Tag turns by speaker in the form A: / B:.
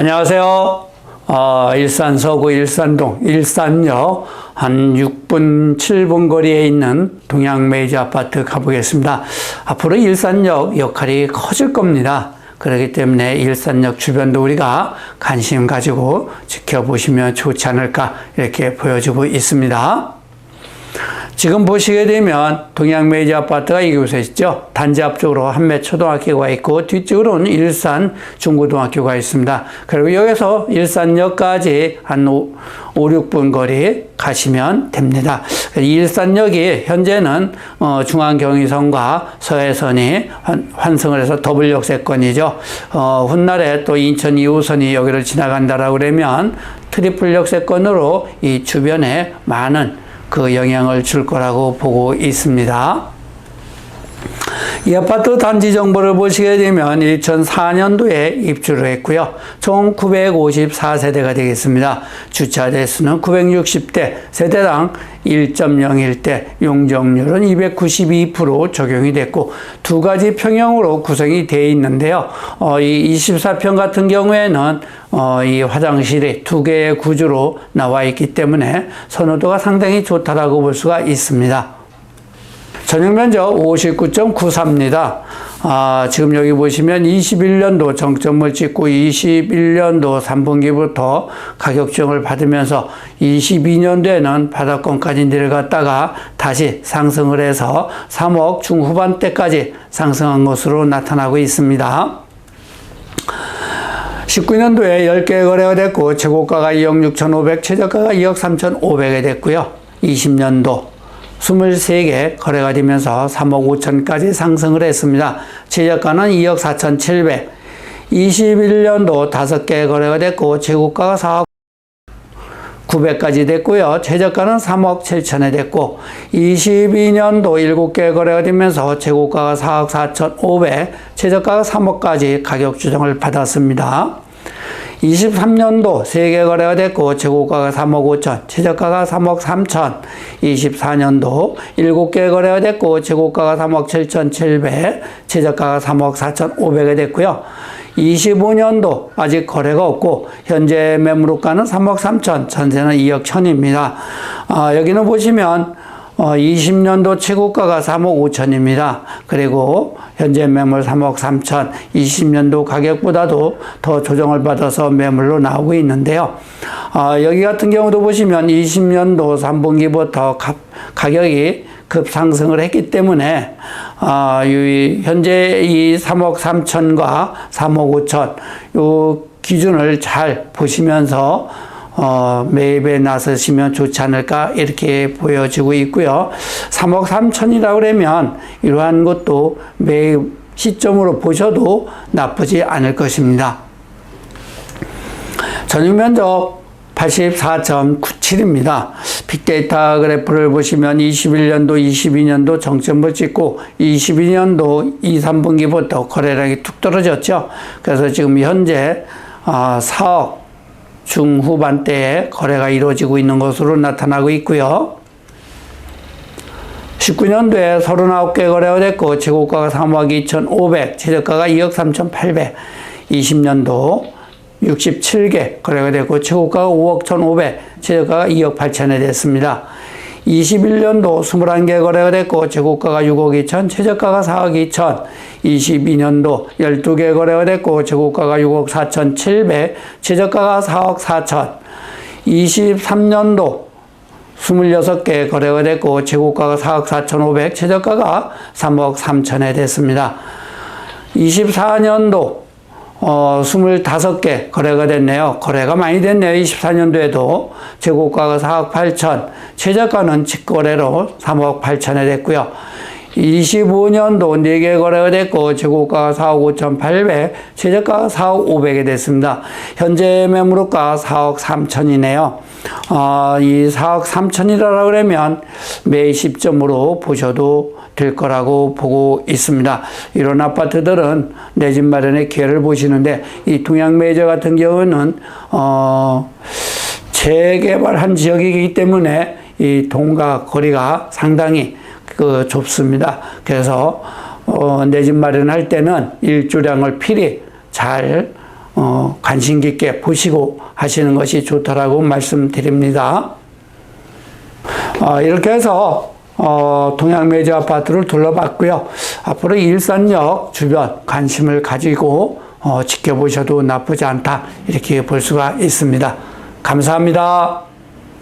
A: 안녕하세요. 어, 일산 서구 일산동 일산역 한 6분 7분 거리에 있는 동양 메이저 아파트 가보겠습니다. 앞으로 일산역 역할이 커질 겁니다. 그렇기 때문에 일산역 주변도 우리가 관심 가지고 지켜보시면 좋지 않을까 이렇게 보여주고 있습니다. 지금 보시게 되면 동양 메이저 아파트가 이곳에 있죠. 단지 앞쪽으로 한매 초등학교가 있고 뒤쪽으로는 일산 중고등학교가 있습니다. 그리고 여기서 일산역까지 한 5, 5 6분 거리 가시면 됩니다. 일산역이 현재는 어, 중앙경의선과 서해선이 환, 환승을 해서 더블 역세권이죠. 어, 훗날에 또 인천 2호선이 여기를 지나간다라고 그러면 트리플 역세권으로 이 주변에 많은 그 영향을 줄 거라고 보고 있습니다. 이 아파트 단지 정보를 보시게 되면 2004년도에 입주를 했고요. 총 954세대가 되겠습니다. 주차 대수는 960대, 세대당 1.01대, 용적률은 292% 적용이 됐고 두 가지 평형으로 구성이 되어 있는데요. 어, 이 24평 같은 경우에는 어, 이 화장실이 두 개의 구조로 나와 있기 때문에 선호도가 상당히 좋다라고 볼 수가 있습니다. 전용 면적 59.94입니다. 아, 지금 여기 보시면 21년도 정점을 찍고 21년도 3분기부터 가격 지정을 받으면서 22년도에는 바닥권까지 내려갔다가 다시 상승을 해서 3억 중후반대까지 상승한 것으로 나타나고 있습니다. 19년도에 10개 거래가 됐고 최고가가 2억 6,500, 최저가가 2억 3,500에 됐고요. 20년도 23개 거래가 되면서 3억 5천까지 상승을 했습니다. 최저가는 2억 4천7백 21년도 5개 거래가 됐고 최고가가 4억 900까지 됐고요. 최저가는 3억 7천에 됐고 22년도 7개 거래가 되면서 최고가가 4억 4천 5백, 최저가가 3억까지 가격 조정을 받았습니다. 23년도 3개 거래가 됐고 최고가가 3억 5천, 최저가가 3억 3천. 24년도 7개 거래가 됐고 최고가가 3억 7천 7백, 최저가가 3억 4천 5백에 됐고요. 25년도 아직 거래가 없고 현재 매물가는 3억 3천, 전세는 2억 천입니다. 아, 여기는 보시면 어, 20년도 최고가가 3억 5천입니다. 그리고 현재 매물 3억 3천, 20년도 가격보다도 더 조정을 받아서 매물로 나오고 있는데요. 어, 여기 같은 경우도 보시면 20년도 3분기부터 가, 가격이 급상승을 했기 때문에 어, 이, 현재 이 3억 3천과 3억 5천 요 기준을 잘 보시면서 어, 매입에 나서시면 좋지 않을까 이렇게 보여지고 있고요. 3억 3천이라고 그러면 이러한 것도 매입 시점으로 보셔도 나쁘지 않을 것입니다. 전용 면적 84.97입니다. 빅데이터 그래프를 보시면 21년도, 22년도 정점을 찍고 22년도 2, 3분기부터 거래량이 툭 떨어졌죠. 그래서 지금 현재 4억 어, 중후반대에 거래가 이루어지고 있는 것으로 나타나고 있고요. 19년도에 39개 거래가 됐고 최고가가 3억 2,500, 최저가가 2억 3,800. 20년도 67개 거래가 됐고 최고가가 5억 1,500, 최저가가 2억 8천에 됐습니다. 21년도 21개 거래가 됐고 최고가가 6억 2천, 최저가가 4억 2천. 22년도 12개 거래가 됐고 최고가가 6억 4천 7백, 최저가가 4억 4천. 23년도 26개 거래가 됐고 최고가가 4억 4천 5백, 최저가가 3억 3천에 됐습니다. 24년도 어, 25개 거래가 됐네요. 거래가 많이 됐네요. 24년도에도 최고가가 4억 8천, 최저가는 직거래로 3억 8천에 됐고요. 25년도 4개 거래가 됐고 최고가가 4억 5천 8백, 최저가가 4억 5백에 됐습니다. 현재 매물가 4억 3천이네요. 어, 이 4억 3천이라고 그러면 매 시점으로 보셔도 될 거라고 보고 있습니다. 이런 아파트들은 내 집 마련의 기회를 보시는데 이 동양 메이저 같은 경우는 어, 재개발한 지역이기 때문에 이 동과 거리가 상당히 그 좁습니다. 그래서 어, 내 집 마련할 때는 일조량을 필히 잘 어, 관심 깊게 보시고 하시는 것이 좋다라고 말씀드립니다. 어, 이렇게 해서 어, 동양매주 아파트를 둘러봤고요. 앞으로 일산역 주변 관심을 가지고 어, 지켜보셔도 나쁘지 않다 이렇게 볼 수가 있습니다. 감사합니다.